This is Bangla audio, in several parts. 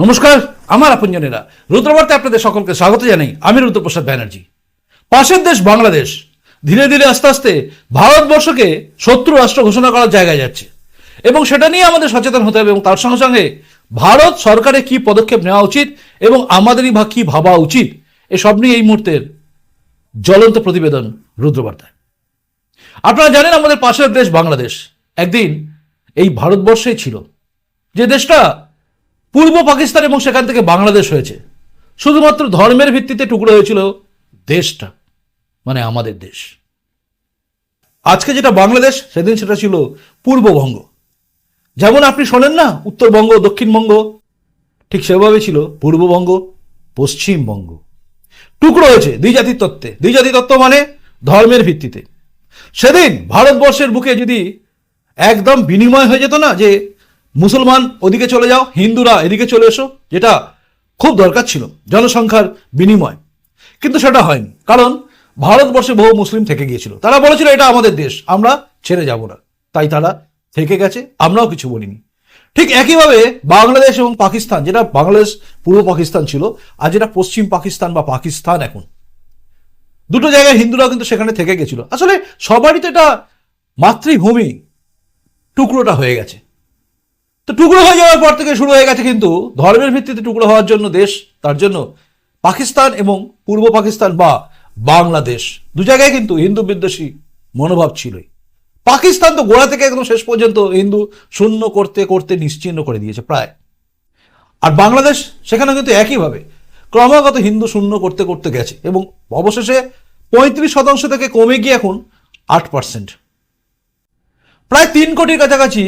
নমস্কার, আমার আপনজনেরা। রুদ্রবার্তে আপনাদের সকলকে স্বাগত জানাই। আমি রুদ্রপ্রসাদ ব্যানার্জি। পাশের দেশ বাংলাদেশ। ধীরে ধীরে আস্তে আস্তে ভারতবর্ষকে শত্রু রাষ্ট্র ঘোষণা করার জায়গায় যাচ্ছে। এবং সেটা নিয়ে আমাদের সচেতন হতে হবে এবং তার সঙ্গে সঙ্গে ভারত সরকারের কি পদক্ষেপ নেওয়া উচিত এবং আমাদেরই বা কি ভাবা উচিত, এসব নিয়ে এই মুহূর্তের জ্বলন্ত প্রতিবেদন রুদ্রবার্তায়। আপনারা জানেন আমাদের পাশের দেশ বাংলাদেশ। একদিন এই ভারতবর্ষেই ছিল। যে দেশটা পূর্ব পাকিস্তান এবং সেখান থেকে বাংলাদেশ হয়েছে। শুধুমাত্র ধর্মের ভিত্তিতে টুকরো হয়েছিল দেশটা মানে আমাদের দেশ। আজকে যেটা বাংলাদেশ, সেদিন সেটা ছিল পূর্ববঙ্গ। যেমন আপনি শোনেন না, উত্তরবঙ্গ, দক্ষিণবঙ্গ, ঠিক সেভাবে ছিল পূর্ববঙ্গ, পশ্চিমবঙ্গ। টুকরো হয়েছে দ্বিজাতি তত্ত্বে। দ্বিজাতি তত্ত্ব মানে ধর্মের ভিত্তিতে। সেদিন ভারতবর্ষের বুকে যদি একদম বিনিময় হয়ে যেত না যে মুসলমান, ওদিকে চলে যাও। হিন্দুরা, এদিকে চলে এসো। যেটা খুব দরকার ছিল, জনসংখ্যার বিনিময়। কিন্তু সেটা হয়নি। কারণ ভারতবর্ষে বহু মুসলিম থেকে গিয়েছিল। তারা বলেছিল, এটা আমাদের দেশ, আমরা ছেড়ে যাব না। তাই তারা থেকে গেছে। আমরাও কিছু বলিনি। ঠিক একইভাবে বাংলাদেশ এবং পাকিস্তান, যেটা বাংলাদেশ, পূর্ব পাকিস্তান ছিল, আর যেটা পশ্চিম পাকিস্তান বা পাকিস্তান এখন। দুটো জায়গায় হিন্দুরাও কিন্তু সেখানে থেকে গেছিল। আসলে সবারই তো এটা মাতৃভূমি, টুকরোটা হয়ে গেছে। তো টুকরো হয়ে যাওয়ার পর থেকে শুরু হয়ে গেছে কিন্তু ধর্মের ভিত্তিতে টুকরো হওয়ার জন্য দেশ, তার জন্য পাকিস্তান এবং পূর্ব পাকিস্তান বা বাংলাদেশ। দু জায়গায় কিন্তু হিন্দু বিদ্বেষী মনোভাব ছিলই। পাকিস্তান তো গোড়া থেকে একদম শেষ পর্যন্ত হিন্দু শূন্য করতে করতে নিশ্চিহ্ন করে দিয়েছে প্রায়। আর বাংলাদেশ সেখানে কিন্তু একইভাবে ক্রমাগত হিন্দু শূন্য করতে করতে গেছে এবং অবশেষে পঁয়ত্রিশ শতাংশ থেকে কমে গিয়ে এখন আট পার্সেন্ট প্রায় তিন কোটির কাছাকাছি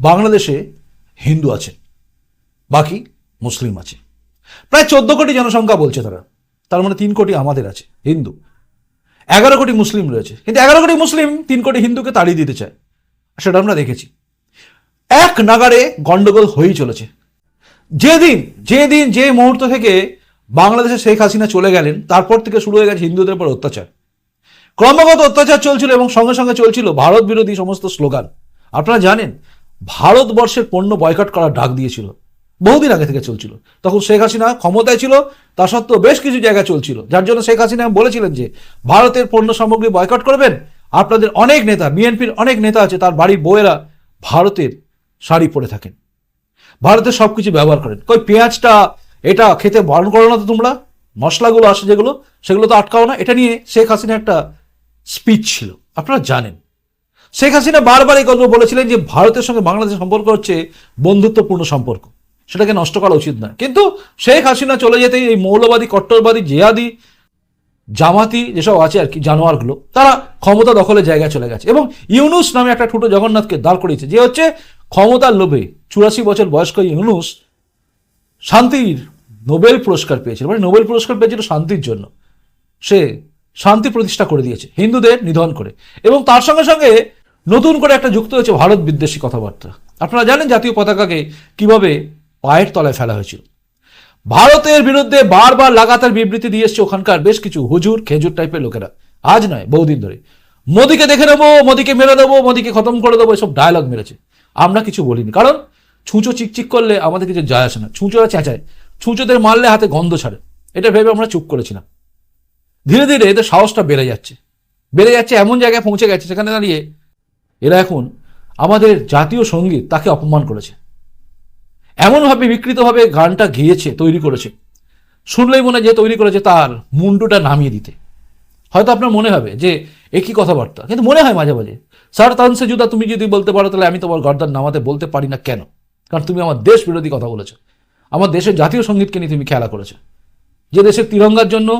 বাংলাদেশে হিন্দু আছে বাকি মুসলিম আছে প্রায় চোদ্দ কোটি জনসংখ্যা বলছে তারা। তার মানে তিন কোটি আমাদের আছে, হিন্দু। এগারো কোটি মুসলিম রয়েছে। কিন্তু এগারো কোটি মুসলিম তিন কোটি হিন্দুকে তাড়িয়ে দিতে চায়। সেটা আমরা দেখেছি। এক নাগারে গন্ডগোল হয়েই চলেছে। যেদিন যেদিন, যে মুহূর্ত থেকে বাংলাদেশে শেখ হাসিনা চলে গেলেন, তারপর থেকে শুরু হয়ে গেছে হিন্দুদের উপর অত্যাচার। ক্রমাগত অত্যাচার চলছিল এবং সঙ্গে সঙ্গে চলছিল ভারত বিরোধী সমস্ত স্লোগান। আপনারা জানেন ভারতবর্ষের পণ্য বয়কট করার ডাক দিয়েছিল। বহুদিন আগে থেকে চলছিল। তখন শেখ হাসিনা ক্ষমতায় ছিল, তা সত্ত্বেও বেশ কিছু জায়গা চলছিল। যার জন্য শেখ হাসিনা বলেছিলেন যে, ভারতের পণ্য সামগ্রী বয়কট করবেন? আপনাদের অনেক নেতা, বিএনপির অনেক নেতা আছে, তার বাড়ির বউয়েরা ভারতের শাড়ি পরে থাকেন। ভারতের সব কিছু ব্যবহার করেন। কই, পেঁয়াজটা, এটা খেতে বারণ করো না তো তোমরা। মশলাগুলো আসে যেগুলো, সেগুলো তো আটকাও না। এটা নিয়ে শেখ হাসিনা একটা স্পিচ ছিল। আপনারা জানেন। শেখ হাসিনা বারবার এই কথা বলেছিলেন যে ভারতের সঙ্গে বাংলাদেশের সম্পর্ক হচ্ছে বন্ধুত্বপূর্ণ সম্পর্ক। সেটাকে নষ্ট করা উচিত না কিন্তু শেখ হাসিনা চলে যেতেই এই মৌলবাদী, কট্টরবাদী, জেহাদি, জামাতি যেসব আছে আর কি, জানোয়ারগুলো, তারা ক্ষমতা দখলের জায়গায় চলে গেছে। এবং ইউনুস নামে একটা ছোট জগন্নাথকে দাঁড় করিয়েছে। যে হচ্ছে ক্ষমতার লোভে চুরাশি বছর বয়স্ক ইউনুস শান্তির নোবেল পুরস্কার পেয়েছিল। মানে নোবেল পুরস্কার পেয়েছিল শান্তির জন্য। সে শান্তি প্রতিষ্ঠা করে দিয়েছে, হিন্দুদের নিধন করে। এবং তার সঙ্গে সঙ্গে নতুন করে একটা যুক্ত হয়েছে ভারত বিদ্বেষী কথাবার্তা। আপনারা জানেন জাতীয় পতাকাকে কীভাবে পায়ের তলায় ফেলা হয়েছিল। ভারতের বিরুদ্ধে বারবার লাগাতার বিবৃতি দিয়ে এসছে ওখানকার বেশ কিছু হুজুর, খেজুর টাইপের লোকেরা। আজ নয়, বহুদিন ধরে। মোদিকে দেখে নেব, মোদিকে মেরে দেবো, মোদিকে খতম করে দেবো, এসব ডায়লগ মেরেছে। আমরা কিছু বলিনি, কারণ ছুঁচো চিকচিক করলে আমাদের কিছু যায় আসে না। ছুঁচোরা চেঁচায়। ছুঁচোদের মারলে হাতে গন্ধ ছাড়ে। এটা ভেবে আমরা চুপ করেছিলাম। ধীরে ধীরে এদের সাহসটা বেড়ে যাচ্ছে। বেড়ে যাচ্ছে, এমন জায়গায় পৌঁছে গেছে, সেখানে দাঁড়িয়ে এরা এখন আমাদের জাতীয় সংগীত তাকে অপমান করেছে। এমনভাবে বিকৃতভাবে গানটা গেয়েছে, তৈরি করেছে। শুনলেই মনে যে তৈরি করেছে তার মুন্ডুটা নামিয়ে দিতে। হয়তো আপনার মনে হবে যে একই কথাবার্তা, কিন্তু মনে হয় মাঝে মাঝে, স্যার তানসে জুদা, তুমি যদি বলতে পারো তাহলে আমি তোমার গর্দার নামাতে বলতে পারি না কেন? কারণ তুমি আমার দেশ বিরোধী কথা বলেছ। আমার দেশের জাতীয় সঙ্গীতকে নিয়ে তুমি খেলা করেছ। যে দেশের তিরঙ্গার জন্য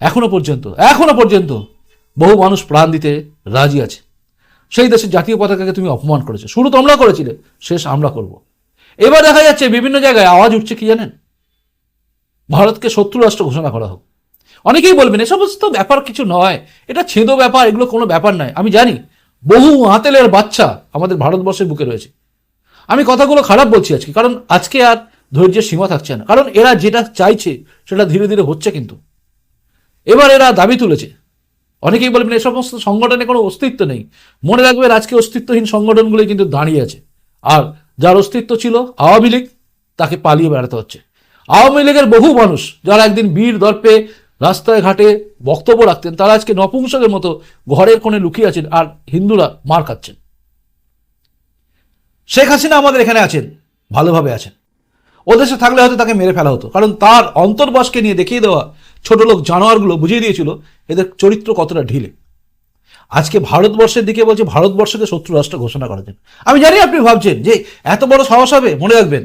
এখনও পর্যন্ত এখনও পর্যন্ত বহু মানুষ প্রাণ দিতে রাজি আছে। সেই দেশের জাতীয় পতাকাকে তুমি অপমান করেছ। শুরু তোমরা করেছিলে, শেষ আমরা করব। এবার দেখা যাচ্ছে বিভিন্ন জায়গায় আওয়াজ উঠছে কি জানেন? ভারতকে শত্রু রাষ্ট্র ঘোষণা করা হোক। অনেকেই বলবেন, এ সমস্ত ব্যাপার কিছু নয়। এটা ছেদো ব্যাপার, এগুলো কোনো ব্যাপার নয়। আমি জানি, বহু আতেলের বাচ্চা আমাদের ভারতবর্ষের বুকে রয়েছে। আমি কথাগুলো খারাপ বলছি আজকে, কারণ আজকে আর ধৈর্যের সীমা থাকছে না। কারণ এরা যেটা চাইছে, সেটা ধীরে ধীরে হচ্ছে কিন্তু। এবার এরা দাবি তুলেছে অনেকেই বলবেন এই সমস্ত সংগঠনে কোনো অস্তিত্ব নেই। মনে রাখবেন আজকে অস্তিত্বহীন সংগঠনগুলি কিন্তু দাঁড়িয়ে আছে। আর যার অস্তিত্ব ছিল আওয়ামী লীগ, তাকে পালিয়ে বেড়াতে হচ্ছে। আওয়ামী লীগের বহু মানুষ যারা একদিন বীর দর্পে রাস্তায় ঘাটে বক্তব্য রাখতেন, তারা আজকে নপুংসকের মতো ঘরের কোণে লুকিয়ে আছেন আর হিন্দুরা মার খাচ্ছেন। শেখ হাসিনা আমাদের এখানে আছেন, ভালোভাবে আছেন। ও দেশে থাকলে হয়তো তাকে মেরে ফেলা হতো, কারণ তার অন্তর্বাসকে নিয়ে দেখিয়ে দেওয়া ছোট লোক জানোয়ারগুলো বুঝিয়ে দিয়েছিল, এদের চরিত্র কতটা ঢিলে। আজকে ভারতবর্ষের দিকে বলছে, ভারতবর্ষকে শত্রু রাষ্ট্র ঘোষণা করা যায় আমি জানি আপনি ভাবছেন যে এত বড় সাহস হবে, মনে রাখবেন।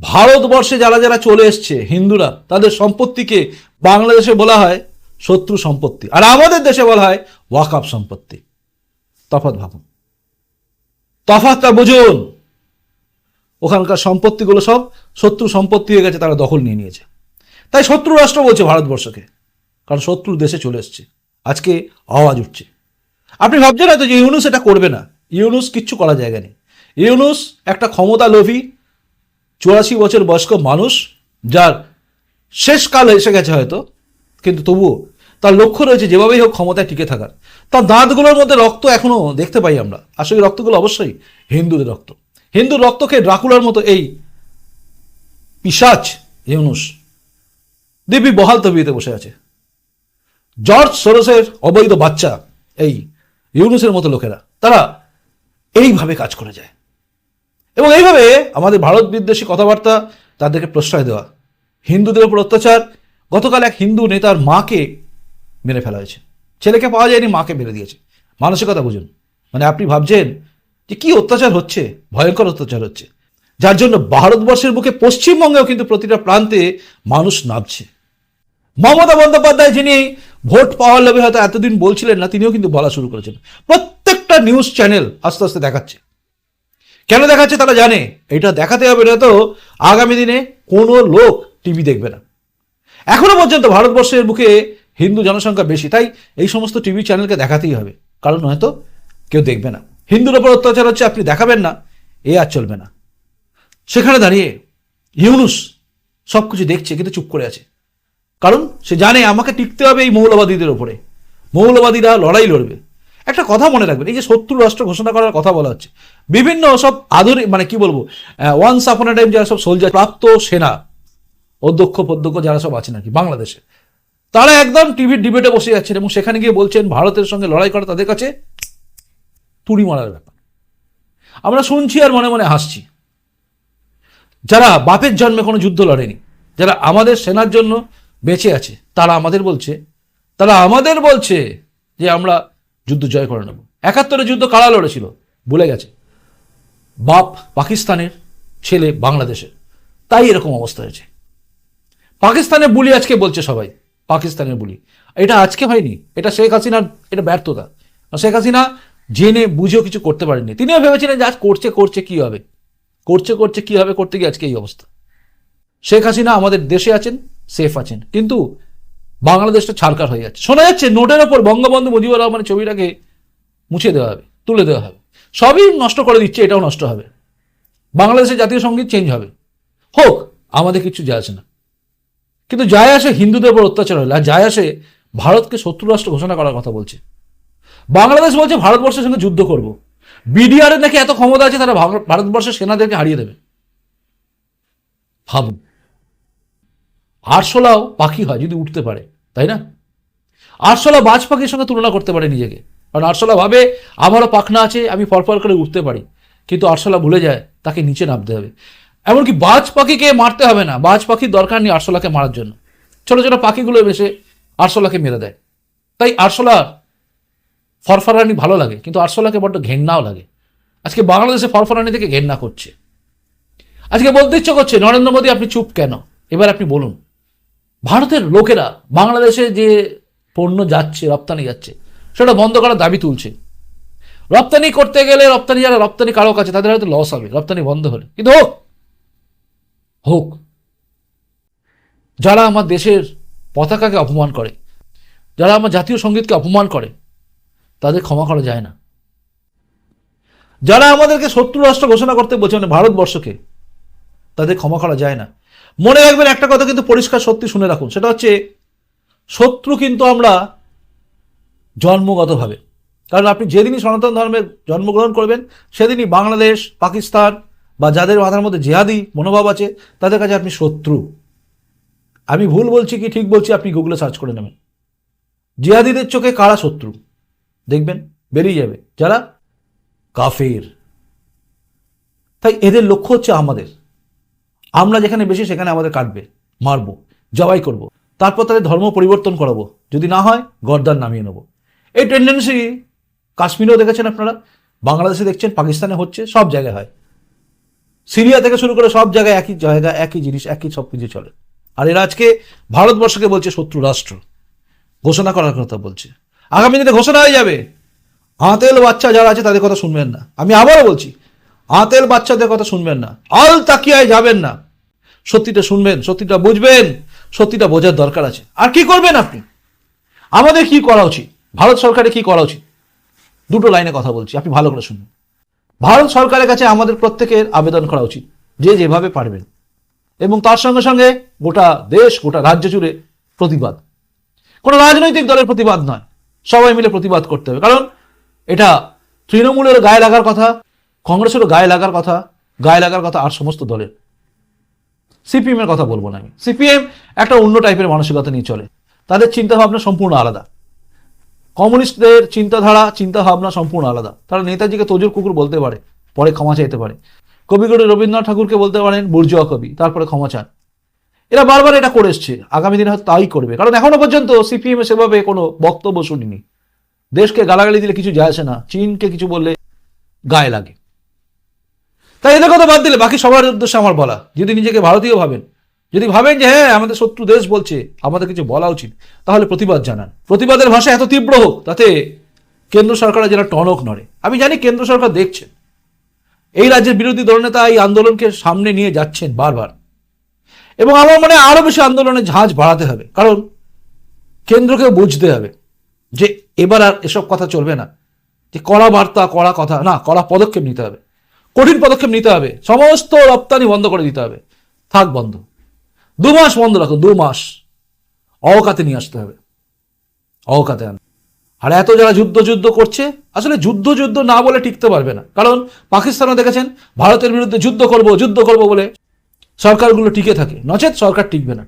ভারতবর্ষে যারা যারা চলে এসছে, হিন্দুরা, তাদের সম্পত্তিকে বাংলাদেশে বলা হয় শত্রু সম্পত্তি। আর আমাদের দেশে বলা হয় ওয়াকাপ সম্পত্তি। তফাত ভাবুন। তফাৎটা বুঝুন। ওখানকার সম্পত্তিগুলো সব শত্রু সম্পত্তি হয়ে গেছে, তারা দখল নিয়ে নিয়েছে। তাই শত্রু রাষ্ট্র বলছে ভারতবর্ষকে, কারণ শত্রু দেশে চলে এসছে। আজকে আওয়াজ উঠছে। আপনি ভাবছেন হয়তো যে ইউনুস এটা করবে না। ইউনুস কিচ্ছু করা জায়গা নেই। ইউনুস একটা ক্ষমতা লোভী চুরাশি বছর বয়স্ক মানুষ, যার শেষ কাল এসে গেছে হয়তো, কিন্তু তবুও তার লক্ষ্য রয়েছে যেভাবেই হোক ক্ষমতায় টিকে থাকার। তার দাঁতগুলোর মধ্যে রক্ত এখনও দেখতে পাই আমরা। আসলে রক্তগুলো অবশ্যই হিন্দুদের রক্ত। হিন্দুর রক্তকে ড্রাকুলার মতো এই পিসাচ ইউনুস দিব্যি বহাল তবিতে বসে আছে। জর্জ সরোসের অবৈধ বাচ্চা, এই ইউনুসের মতো লোকেরা, তারা এইভাবে কাজ করে যায়। এবং এইভাবে আমাদের ভারত বিদ্বেষী কথাবার্তা তাদেরকে প্রশ্রয় দেওয়া, হিন্দুদের উপর অত্যাচার, গতকাল এক হিন্দু নেতার মাকে মেরে ফেলা হয়েছে। ছেলেকে পাওয়া যায়নি, মাকে মেরে দিয়েছে। মানসিকতা বুঝুন। মানে আপনি ভাবছেন যে কি অত্যাচার হচ্ছে? ভয়ঙ্কর অত্যাচার হচ্ছে। যার জন্য ভারতবর্ষের বুকে পশ্চিমবঙ্গেও কিন্তু প্রতিটা প্রান্তে মানুষ নামছে। মমতা বন্দ্যোপাধ্যায় যিনি ভোট পাওয়ার লোভে হয়তো এতদিন বলছিলেন না, তিনিও কিন্তু বলা শুরু করেছেন। প্রত্যেকটা নিউজ চ্যানেল আস্তে আস্তে দেখাচ্ছে। কেন দেখাচ্ছে তারা জানে, এটা দেখাতে হবে না তো আগামী দিনে কোনো লোক টিভি দেখবে না। এখনও পর্যন্ত ভারতবর্ষের বুকে হিন্দু জনসংখ্যা বেশি, তাই এই সমস্ত টিভি চ্যানেলকে দেখাতেই হবে। কারণ হয়তো কেউ দেখবে না। হিন্দুর ওপর অত্যাচার হচ্ছে, আপনি দেখাবেন না, এ আর চলবে না। সেখানে দাঁড়িয়ে ইউনুস সব কিছু দেখছে, কিন্তু চুপ করে আছে। কারণ সে জানে আমাকে টিকতে হবে এই মৌলবাদীদের ওপরে মৌলবাদীরা লড়াই লড়বে। একটা কথা মনে রাখবেন, এই যে শত্রু রাষ্ট্র ঘোষণা করার কথা বলা হচ্ছে, বিভিন্ন সব আধুনিক মানে কি বলব ওয়ান্স আপন টাইম যারা সব সোলজার প্রাপ্ত সেনা, অধ্যক্ষ পদ্যক্ষ যারা সব আছেন আর কি, বাংলাদেশে, তারা একদম টিভির ডিবেটে বসে যাচ্ছেন এবং সেখানে গিয়ে বলছেন, ভারতের সঙ্গে লড়াই করা তাদের কাছে তুড়ি মারার ব্যাপার। আমরা শুনছি আর মনে মনে হাসছি। যারা বাপের জন্মে কোনো যুদ্ধ লড়েনি, যারা আমাদের সেনার জন্য বেঁচে আছে, তারা আমাদের বলছে, তারা আমাদের বলছে যে আমরা যুদ্ধ জয় করে নেব। একাত্তরের যুদ্ধ কারা লড়েছিল? ভুলে গেছে। বাপ পাকিস্তানের, ছেলে বাংলাদেশের। তাই এরকম অবস্থা হয়েছে। পাকিস্তানের বুলি আজকে বলছে সবাই, পাকিস্তানের বুলি। এটা আজকে হয়নি, এটা শেখ হাসিনার, এটা ব্যর্থতা। শেখ হাসিনা জেনে বুঝেও কিছু করতে পারেননি। তিনিও ভেবেছিলেন যে আজ করছে করছে, কি হবে? করছে করছে কি হবে করতে গিয়ে আজকে এই অবস্থা? শেখ হাসিনা আমাদের দেশে আছেন, সেফ আছেন, কিন্তু বাংলাদেশটা ছাড়কার হয়ে যাচ্ছে। শোনা যাচ্ছে নোটের ওপর বঙ্গবন্ধু মুজিবুর রহমানের ছবিটাকে মুছে দেওয়া হবে, তুলে দেওয়া হবে। সবই নষ্ট করে দিচ্ছে, এটাও নষ্ট হবে। বাংলাদেশের জাতীয় সংগীত চেঞ্জ হবে। হোক, আমাদের কিছু যায় আসে না। কিন্তু যায় আসে হিন্দুদের উপর অত্যাচার হলে, আর যায় আসে ভারতকে শত্রু রাষ্ট্র ঘোষণা করার কথা বলছে। বাংলাদেশ বলছে, ভারতবর্ষের সঙ্গে যুদ্ধ করব। বিডিআর নাকি এত ক্ষমতা আছে তারা ভারতবর্ষের সেনাদেরকে হারিয়ে দেবে। ভাবুন। আরশোলাও পাখি হয় যদি উঠতে পারে, তাই না? আরশোলা বাজ পাখির সঙ্গে তুলনা করতে পারে নিজেকে। কারণ আরশোলা ভাবে, আমারও পাখনা আছে, আমি ফরফর করে উঠতে পারি। কিন্তু আরশোলা ভুলে যায়, তাকে নিচে নামতে হবে। এমনকি বাজ পাখিকে মারতে হবে না। বাজ পাখির দরকার নেই আরশোলাকে মারার জন্য। ছোট ছোট পাখিগুলো এসে আরশোলাকে মেরে দেয়। তাই আরশোলা ফরফরানি ভালো লাগে, কিন্তু আরশোলাকে বড্ড ঘেন্নাও লাগে। আজকে বাংলাদেশে ফরফরানি থেকে ঘেন্না করছে। আজকে বলতে ইচ্ছে করছে, নরেন্দ্র মোদী আপনি চুপ কেন? এবার আপনি বলুন। ভারতের লোকেরা বাংলাদেশে যে পণ্য যাচ্ছে, রপ্তানি যাচ্ছে, সেটা বন্ধ করার দাবি তুলছে। রপ্তানি করতে গেলে রপ্তানি, যারা রপ্তানি কারক আছে, তাদের হয়তো লস হবে, রপ্তানি বন্ধ হলে। কিন্তু হোক হোক। যারা আমার দেশের পতাকাকে অপমান করে, যারা আমার জাতীয় সঙ্গীতকে অপমান করে তাদের ক্ষমা করা যায় না। যারা আমাদেরকে শত্রু রাষ্ট্র ঘোষণা করতে বলছে মানে ভারতবর্ষকে, তাদের ক্ষমা করা যায় না। মনে রাখবেন একটা কথা কিন্তু পরিষ্কার সত্যি শুনে রাখুন, সেটা হচ্ছে শত্রু কিন্তু আমরা জন্মগতভাবে। কারণ আপনি যেদিনই সনাতন ধর্মের জন্মগ্রহণ করবেন, সেদিনই বাংলাদেশ, পাকিস্তান বা যাদের মাথার মধ্যে জেহাদি মনোভাব আছে, তাদের কাছে আপনি শত্রু। আমি ভুল বলছি কি ঠিক বলছি, আপনি গুগলে সার্চ করে নেবেন। জিহাদিদের চোখে কারা শত্রু? দেখবেন বেরিয়ে যাবে। যারা কাফের। তাই এদের লক্ষ্য হচ্ছে আমাদের। আমরা যেখানে বেশি, সেখানে আমাদের কাটবে, মারবো, জবাই করব। তারপর তাদের ধর্ম পরিবর্তন করাবো। যদি না হয়, গর্দান নামিয়ে নেব। এই টেন্ডেন্সি কাশ্মীরেও দেখেছেন আপনারা? বাংলাদেশে দেখছেন, পাকিস্তানে হচ্ছে, সব জায়গায় হয়। সিরিয়া থেকে শুরু করে সব জায়গায় একই জায়গা, একই জিনিস, একই সব কিছু চলে। আর এরা আজকে ভারতবর্ষকে বলছে শত্রু রাষ্ট্র। ঘোষণা করার কথা বলছে। আগামী দিনে ঘোষণা হয়ে যাবে। আঁতেল বাচ্চা যারা আছে তাদের কথা শুনবেন না। আমি আবারও বলছি আঁতেল বাচ্চাদের কথা শুনবেন না। আল তাকিয়ায় যাবেন না। সত্যিটা শুনবেন, সত্যিটা বুঝবেন, সত্যিটা বোঝার দরকার আছে। আর কি করবেন আপনি? আমাদের কি করা উচিত? ভারত সরকারের কি করা উচিত? দুটো লাইনে কথা বলছি, আপনি ভালো করে শুনুন। ভারত সরকারের কাছে আমাদের প্রত্যেকের আবেদন করা উচিত, যে যেভাবে পারবেন। এবং তার সঙ্গে সঙ্গে গোটা দেশ, গোটা রাজ্য জুড়ে প্রতিবাদ। কোনো রাজনৈতিক দলের প্রতিবাদ নয়। সবাই মিলে প্রতিবাদ করতে হবে। কারণ এটা তৃণমূলের গায়ে লাগার কথা, কংগ্রেসেরও গায়ে লাগার কথা, গায়ে লাগার কথা আর সমস্ত দলের। সিপিএম এর কথা বলব না আমি। সিপিএম একটা অন্য টাইপের মানসিকতা নিয়ে চলে। তাদের চিন্তা ভাবনা সম্পূর্ণ আলাদা। কমিউনিস্টদের চিন্তাধারা চিন্তা ভাবনা সম্পূর্ণ আলাদা। তারা নেতাজিকে তোজোর কুকুর বলতে পারে, পরে ক্ষমা চাইতে পারে। কবিগুরু রবীন্দ্রনাথ ঠাকুরকে বলতে পারেন, বুর্জুয়া কবি তারপরে ক্ষমা চান। এরা বারবার এটা করে এসছে। আগামী দিনে হয়তো তাই করবে। কারণ এখনও পর্যন্ত সিপিএম সেভাবে কোনো বক্তব্য শুনিনি। দেশকে গালাগালি দিলে কিছু যায় আসে না। চীনকে কিছু বললে গায়ে লাগে। তাই এদের কথা বাদ দিলে বাকি সবার উদ্দেশ্যে আমার বলা। যদি নিজেকে ভারতীয় ভাবেন, যদি ভাবেন যে হ্যাঁ আমাদের শত্রু দেশ বলছে, আমাদের কিছু বলা উচিত, তাহলে প্রতিবাদ জানান। প্রতিবাদের ভাষা এত তীব্র হোক, তাতে কেন্দ্র সরকারের যেন টনক নড়ে। আমি জানি কেন্দ্র সরকার দেখছেন এই রাজ্যের বিরোধী দলনেতা এই আন্দোলনকে সামনে নিয়ে যাচ্ছেন বারবার। এবং আমার মনে হয় আরও বেশি আন্দোলনের ঝাঁজ বাড়াতে হবে। কারণ কেন্দ্রকে বুঝতে হবে যে এবার আর এসব কথা চলবে না। যে কড়া বার্তা, কড়া কথা, না, কড়া পদক্ষেপ নিতে হবে। কঠিন পদক্ষেপ নিতে হবে। সমস্ত রপ্তানি বন্ধ করে দিতে হবে। থাক বন্ধ। দু মাস বন্ধ রাখো দু মাস। অবকাতে নিয়ে আসতে হবে। অবকাতে আন আর এত যারা যুদ্ধ যুদ্ধ করছে, আসলে যুদ্ধ যুদ্ধ না বলে টিকতে পারবে না। কারণ পাকিস্তানও দেখেছেন, ভারতের বিরুদ্ধে যুদ্ধ করব যুদ্ধ করব বলে সরকারগুলো টিকে থাকে। নচেত সরকার টিকবে না।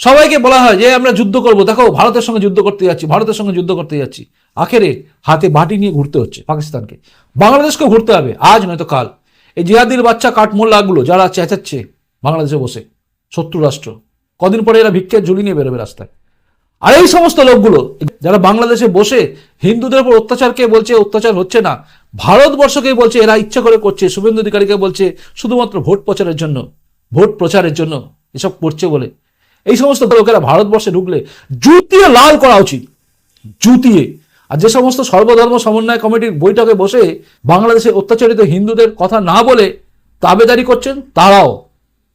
সবাইকে বলা হয় যে, আমরা যুদ্ধ করব। দেখো, ভারতের সঙ্গে যুদ্ধ করতে যাচ্ছি, ভারতের সঙ্গে যুদ্ধ করতে যাচ্ছি। আখেরে হাতে বাটি নিয়ে ঘুরতে হচ্ছে পাকিস্তানকে। বাংলাদেশকেও ঘুরতে হবে, আজ নয়তো কাল। এই জিহাদির বাচ্চা কাঠমোল্লাগুলো যারা চেঁচাচ্ছে বাংলাদেশে বসে, শত্রু রাষ্ট্র, কদিন পরে এরা ভিক্ষের ঝুলি নিয়ে বেরোবে রাস্তায়। আর এই সমস্ত লোকগুলো, যারা বাংলাদেশে বসে হিন্দুদের উপর অত্যাচারকে বলছে, অত্যাচার হচ্ছে না ভারতবর্ষকে বলছে, এরা ইচ্ছা করে করছে, শুভেন্দু অধিকারীকে বলছে শুধুমাত্র ভোট প্রচারের জন্য, ভোট প্রচারের জন্য এসব করছে বলে। এই সমস্ত লোকেরা ভারতবর্ষে ঢুকলে জুতিয়ে লাল করা উচিত, জুতিয়ে। আর যে সমস্ত সর্বধর্ম সমন্বয় কমিটির বৈঠকে বসে বাংলাদেশে অত্যাচারিত হিন্দুদের কথা না বলে তাবেদারি করছেন, তারাও।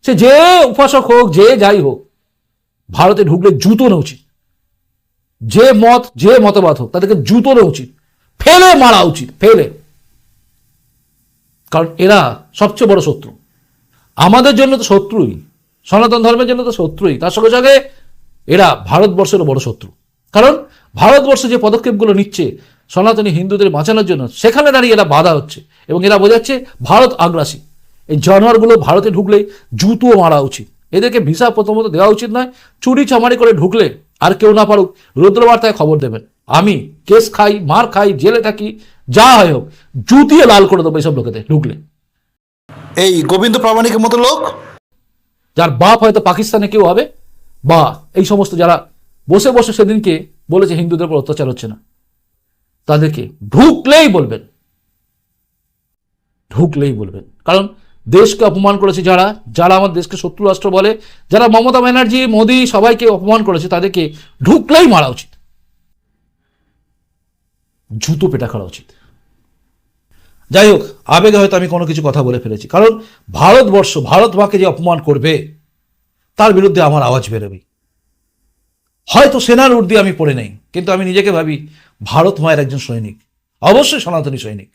সে যে উপাসক হোক, যে যাই হোক, ভারতে ঢুকলে জুতো নেওয়া উচিত। যে মত, যে মতবাদ হোক, তাদেরকে জুতো নেওয়া উচিত। ফেলে মারা উচিত, ফেলে। কারণ এরা সবচেয়ে বড় শত্রু। আমাদের জন্য তো শত্রুই, সনাতন ধর্মের জন্য তো শত্রুই। তার সঙ্গে সঙ্গে এরা ভারতবর্ষেরও বড় শত্রু। কারণ ভারতবর্ষ যে পদক্ষেপগুলো নিচ্ছে সনাতনী হিন্দুদের বাঁচানোর জন্য, সেখানে দাঁড়িয়ে এরা বাধা হচ্ছে এবং এরা বোঝাচ্ছে ভারত আগ্রাসী। এই জানোয়ারগুলো ভারতে ঢুকলেই জুতো মারা উচিত। এদেরকে ভিসা প্রথমত দেওয়া উচিত নয়, চুরি চামারি করে ঢুকলে আর কেউ না পারুক। রুদ্রবার্তায় খবর দেবেন, আমি কেস খাই, মার খাই, জেলে থাকি যা হয় হোক জুতিয়ে লাল করে দেবো এইসব লোকেদের ঢুকলে। এই গোবিন্দ প্রামাণিকের মতো লোক? যার বাপ হয়তো পাকিস্তানে কেউ হবে বা এই সমস্ত যারা বসে বসে সেদিনকে বলেছে হিন্দুদের উপর অত্যাচার হচ্ছে না তাদেরকে ঢুকলেই বলবেন। ঢুকলেই বলবেন। কারণ দেশকে অপমান করেছে যারা যারা আমার দেশকে শত্রু রাষ্ট্র বলে যারা মমতা ব্যানার্জি মোদী সবাইকে অপমান করেছে তাদেরকে ঢুকলেই মারা উচিত। জুতো পেটা করা উচিত। যাই হোক, আবেগে হয়তো আমি কোনো কিছু কথা বলে ফেলেছি। কারণ ভারতবর্ষ, ভারত মাকে যে অপমান করবে, তার বিরুদ্ধে আমার আওয়াজ বেরোবে। হয়তো সেনার উর্দি আমি পড়ে নেই, কিন্তু আমি নিজেকে ভাবি, ভারত মায়ের একজন সৈনিক, অবশ্যই সনাতনী সৈনিক,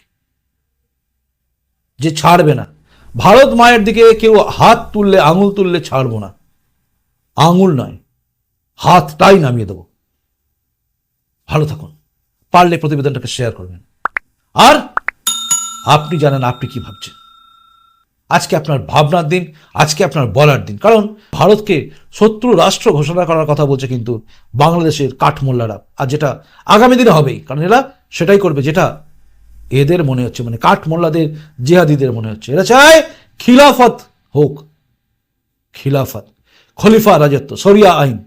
যে ছাড়বে না। ভারত মায়ের দিকে কেউ হাত তুললে, আঙুল তুললে ছাড়বো না। আঙুল নয়, হাতটাই নামিয়ে দেবো। ভালো থাকুন। পারলে প্রতিবেদনটাকে শেয়ার করবেন। আর আপনি জানেন, আপনি কি ভাবছেন? আজকে আপনার ভাবনার দিন, আজকে আপনার বলার দিন। কারণ ভারতকে শত্রু রাষ্ট্র ঘোষণা করার কথা বলছে কিন্তু বাংলাদেশের কাঠমোল্লারা। আর যেটা আগামী দিনে হবেই, কারণ এরা সেটাই করবে যেটা এদের মনে হচ্ছে মানে কাঠমোল্লাদের জেহাদিদের মনে হচ্ছে। এরা চায় খিলাফত হোক, খিলাফত, খলিফা রাজত্ব সরিয়া আইন।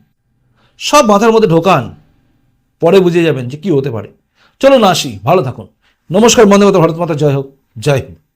সব মাথার মধ্যে ঢোকান, পরে বুঝে যাবেন যে কি হতে পারে। চলুন আসি, ভালো থাকুন। নমস্কার বন্দে মাতা ভারত মাতা জয় হোক। জয় হিন্দ।